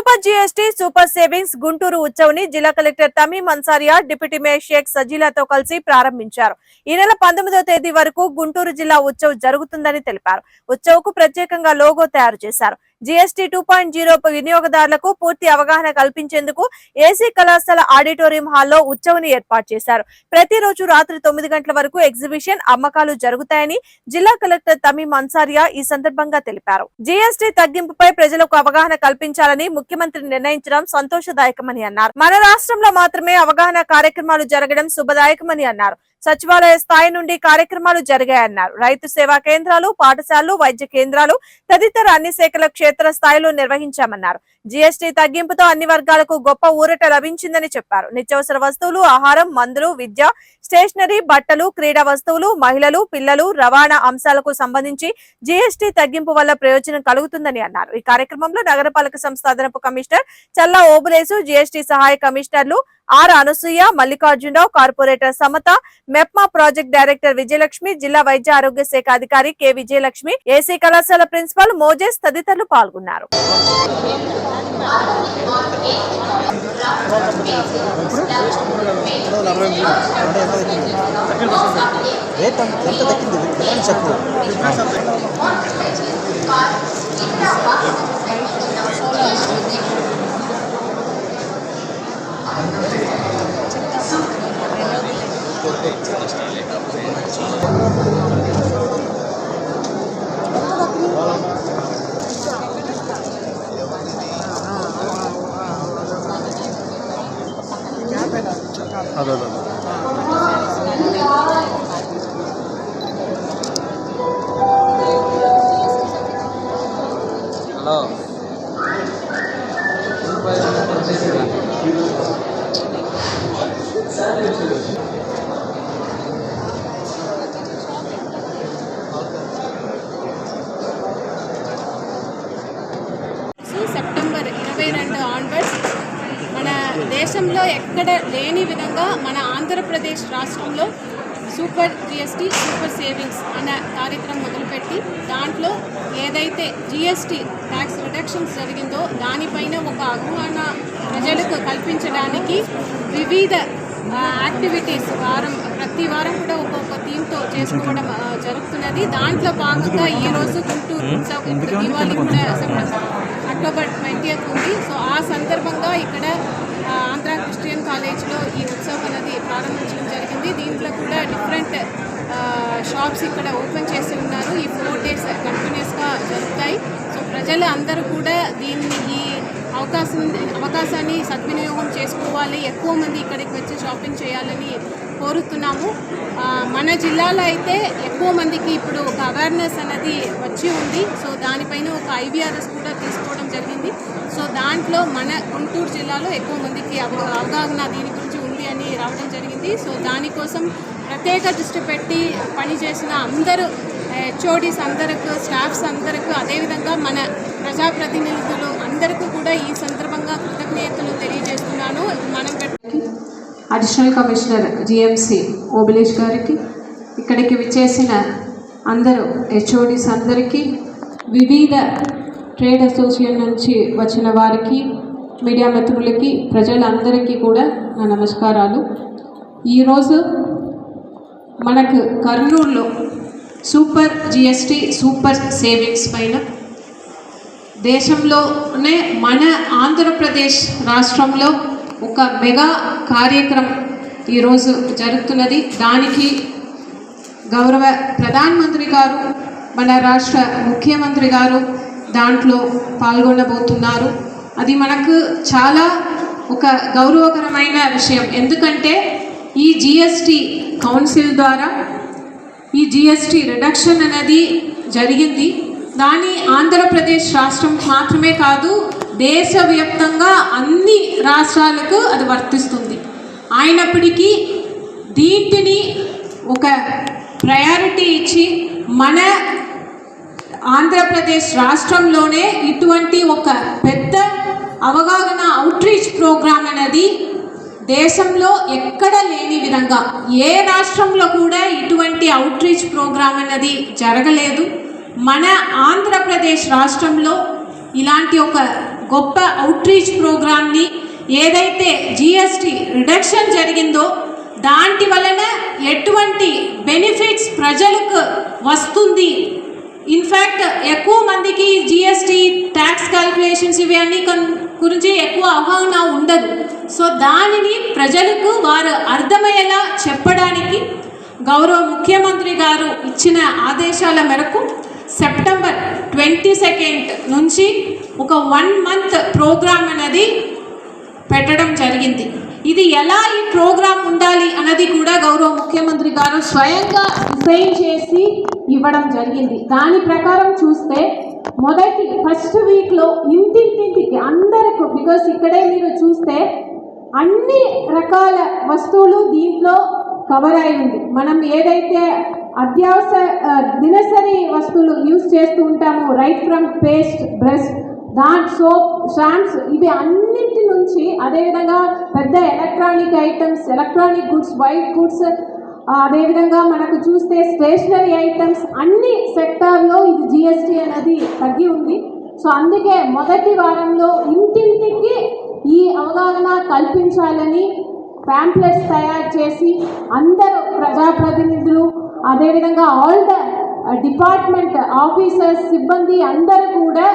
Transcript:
Super GST super savings Guntur ఉత్సవ్ని జిల్లా collector Tameem Ansariya deputy mayor Shaik సజీలాతో కలిసి ప్రారంభించారు. ఈ నెల పంతొమ్మిదవ తేదీ వరకు గుంటూరు జిల్లా ఉత్సవ్ జరుగుతుందని తెలిపారు. ఉత్సవ్కు ప్రత్యేకంగా లోగో తయారు చేశారు. జీఎస్టీ టూ పాయింట్ జీరో వినియోగదారులకు పూర్తి అవగాహన కల్పించేందుకు ఏసీ కళాశాల ఆడిటోరియం హాల్లో ఉత్సవం ఏర్పాటు చేశారు. ప్రతిరోజు రాత్రి తొమ్మిది గంటల వరకు ఎగ్జిబిషన్ అమ్మకాలు జరుగుతాయని జిల్లా కలెక్టర్ తమీం అన్సారియా ఈ సందర్భంగా తెలిపారు. జీఎస్టీ తగ్గింపుపై ప్రజలకు అవగాహన కల్పించాలని ముఖ్యమంత్రి నిర్ణయించడం సంతోషదాయకమని అన్నారు. మన రాష్ట్రంలో మాత్రమే అవగాహన కార్యక్రమాలు జరగడం శుభదాయకమని అన్నారు. సచివాలయ స్థాయి నుండి కార్యక్రమాలు జరిగాయన్నారు. రైతు సేవా కేంద్రాలు పాఠశాలలు వైద్య కేంద్రాలు తదితర అన్ని శాఖల క్షేత్ర స్థాయిలో నిర్వహించామన్నారు. జీఎస్టీ తగ్గింపుతో అన్ని వర్గాలకు గొప్ప ఊరట లభించిందని చెప్పారు. నిత్యావసర వస్తువులు ఆహారం మందులు విద్య స్టేషనరీ బట్టలు క్రీడా వస్తువులు మహిళలు పిల్లలు రవాణా అంశాలకు సంబంధించి జీఎస్టీ తగ్గింపు వల్ల ప్రయోజనం కలుగుతుందని అన్నారు. ఈ కార్యక్రమంలో నగరపాలక సంస్థ అదనపు కమిషనర్ చల్లా ఓబులేసు జీఎస్టీ సహాయ కమిషనర్లు R Anasuya Mallikarjunarao corporator Samata MEPMA project director Vijayalakshmi జిల్లా వైద్య ఆరోగ్య శాఖ అధికారి కె విజయలక్ష్మి ఏసీ కళాశాల ప్రిన్సిపాల్ మోజేస్ తదితరులు పాల్గొన్నారు Thank you. ఎంత దక్కింది ఎంత చెప్పు అదే అదే హలో సెప్టెంబర్ దేశంలో ఎక్కడ లేని విధంగా మన ఆంధ్రప్రదేశ్ రాష్ట్రంలో సూపర్ జిఎస్టీ సూపర్ సేవింగ్స్ అనే కార్యక్రమం మొదలుపెట్టి దాంట్లో ఏదైతే జిఎస్టీ ట్యాక్స్ రిడక్షన్స్ జరిగిందో దానిపైన ఒక అవగాహన ప్రజలకు కల్పించడానికి వివిధ యాక్టివిటీస్ వారం ప్రతి వారం కూడా ఒక్కొక్క థీమ్తో చేసుకోవడం జరుగుతున్నది. దాంట్లో భాగంగా ఈ రోజు గుంటూరు ఇప్పుడు దీపావళి కూడా అక్టోబర్ ట్వంటీ ఉంది. సో ఆ సందర్భంగా ఇక్కడ ఆంధ్ర క్రిస్టియన్ కాలేజ్లో ఈ ఉత్సవం అనేది ప్రారంభించడం జరిగింది. దీంట్లో కూడా డిఫరెంట్ షాప్స్ ఇక్కడ ఓపెన్ చేసి ఉన్నారు. ఈ ఫోర్ డేస్ కంటిన్యూస్గా జరుగుతాయి. సో ప్రజలు అందరూ కూడా దీన్ని ఈ అవకాశం అవకాశాన్ని సద్వినియోగం చేసుకోవాలి. ఎక్కువ మంది ఇక్కడికి వచ్చి షాపింగ్ చేయాలని కోరుతున్నాము. మన జిల్లాలో అయితే ఎక్కువ మందికి ఇప్పుడు ఒక అవేర్నెస్ అనేది వచ్చి ఉంది. సో దానిపైన ఒక ఐవీఆర్ఎస్ కూడా తీసుకోవడం జరిగింది. సో దాంట్లో మన గుంటూరు జిల్లాలో ఎక్కువ మందికి అవ- అవగాహన దీని గురించి ఉంది అని రావడం జరిగింది. సో దానికోసం ప్రత్యేక దృష్టి పెట్టి పనిచేసిన అందరూ హెచ్ఓడిస్ అందరికీ స్టాఫ్స్ అందరికీ అదేవిధంగా మన ప్రజాప్రతినిధులు అందరికీ కూడా ఈ సందర్భంగా కృతజ్ఞతలు తెలియజేస్తున్నాను. మనం అడిషనల్ కమిషనర్ జిఎంసి ఓబిలేష్ గారికి ఇక్కడికి విచ్చేసిన అందరూ హెచ్ఓడిస్ అందరికీ వివిధ ట్రేడ్ అసోసియేషన్ నుంచి వచ్చిన వారికి మీడియా మిత్రులకి ప్రజలందరికీ కూడా నా నమస్కారాలు. ఈరోజు మనకు కర్నూలులో సూపర్ జిఎస్టి సూపర్ సేవింగ్స్ పైన దేశంలోనే మన ఆంధ్రప్రదేశ్ రాష్ట్రంలో ఒక మెగా కార్యక్రమం ఈరోజు జరుగుతున్నది. దానికి గౌరవ ప్రధానమంత్రి గారు మన రాష్ట్ర ముఖ్యమంత్రి గారు దాంట్లో పాల్గొనబోతున్నారు. అది మనకు చాలా ఒక గౌరవకరమైన విషయం. ఎందుకంటే ఈ జిఎస్టి కౌన్సిల్ ద్వారా ఈ జిఎస్టి రిడక్షన్ అనేది జరిగింది. దాని ఆంధ్రప్రదేశ్ రాష్ట్రం మాత్రమే కాదు దేశవ్యాప్తంగా అన్ని రాష్ట్రాలకు అది వర్తిస్తుంది. అయినప్పటికీ దీంటిని ఒక ప్రయారిటీ ఇచ్చి మన ఆంధ్రప్రదేశ్ రాష్ట్రంలోనే ఇటువంటి ఒక పెద్ద అవగాహన అవుట్రీచ్ ప్రోగ్రాం అనేది దేశంలో ఎక్కడ లేని విధంగా ఏ రాష్ట్రంలో కూడా ఇటువంటి అవుట్రీచ్ ప్రోగ్రాం అనేది జరగలేదు. మన ఆంధ్రప్రదేశ్ రాష్ట్రంలో ఇలాంటి ఒక గొప్ప అవుట్రీచ్ ప్రోగ్రామ్ని ఏదైతే జిఎస్టి రిడక్షన్ జరిగిందో దాంటి వలన ఎటువంటి బెనిఫిట్స్ ప్రజలకు వస్తుంది? ఇన్ఫ్యాక్ట్ ఎక్కువ మందికి జిఎస్టి ట్యాక్స్ క్యాల్కులేషన్స్ ఇవి గురించి ఎక్కువ అవగాహన ఉండదు. సో దానిని ప్రజలకు వారు అర్థమయ్యేలా చెప్పడానికి గౌరవ ముఖ్యమంత్రి గారు ఇచ్చిన ఆదేశాల మేరకు సెప్టెంబర్ ట్వంటీ సెకండ్ నుంచి ఒక వన్ మంత్ ప్రోగ్రామ్ అనేది పెట్టడం జరిగింది. ఇది ఎలా ఈ ప్రోగ్రామ్ ఉండాలి అన్నది కూడా గౌరవ ముఖ్యమంత్రి గారు స్వయంగా డిజైన్ చేసి ఇవ్వడం జరిగింది. దాని ప్రకారం చూస్తే మొదటి ఫస్ట్ వీక్లో ఇంటింటింటికి అందరికి బికాస్ ఇక్కడే మీరు చూస్తే అన్ని రకాల వస్తువులు దీంట్లో కవర్ అయి ఉంది. మనం ఏదైతే అత్యవసర దినసరి వస్తువులు యూజ్ చేస్తూ ఉంటామో right from paste brush that soap shampoos ఇవి అన్నింటి నుంచి అదేవిధంగా పెద్ద electronic items electronic goods white goods అదేవిధంగా మనకు చూస్తే స్టేషనరీ ఐటమ్స్ అన్ని సెక్టార్లో ఇది జిఎస్టీ అనేది తగ్గి ఉంది. సో అందుకే మొదటి వారంలో ఇంటింటికి ఈ అవగాహన కల్పించాలని ప్యాంప్లెట్స్ తయారు చేసి అందరూ ప్రజాప్రతినిధులు అదేవిధంగా ఆల్ ద డిపార్ట్మెంట్ ఆఫీసర్స్ సిబ్బంది అందరూ కూడా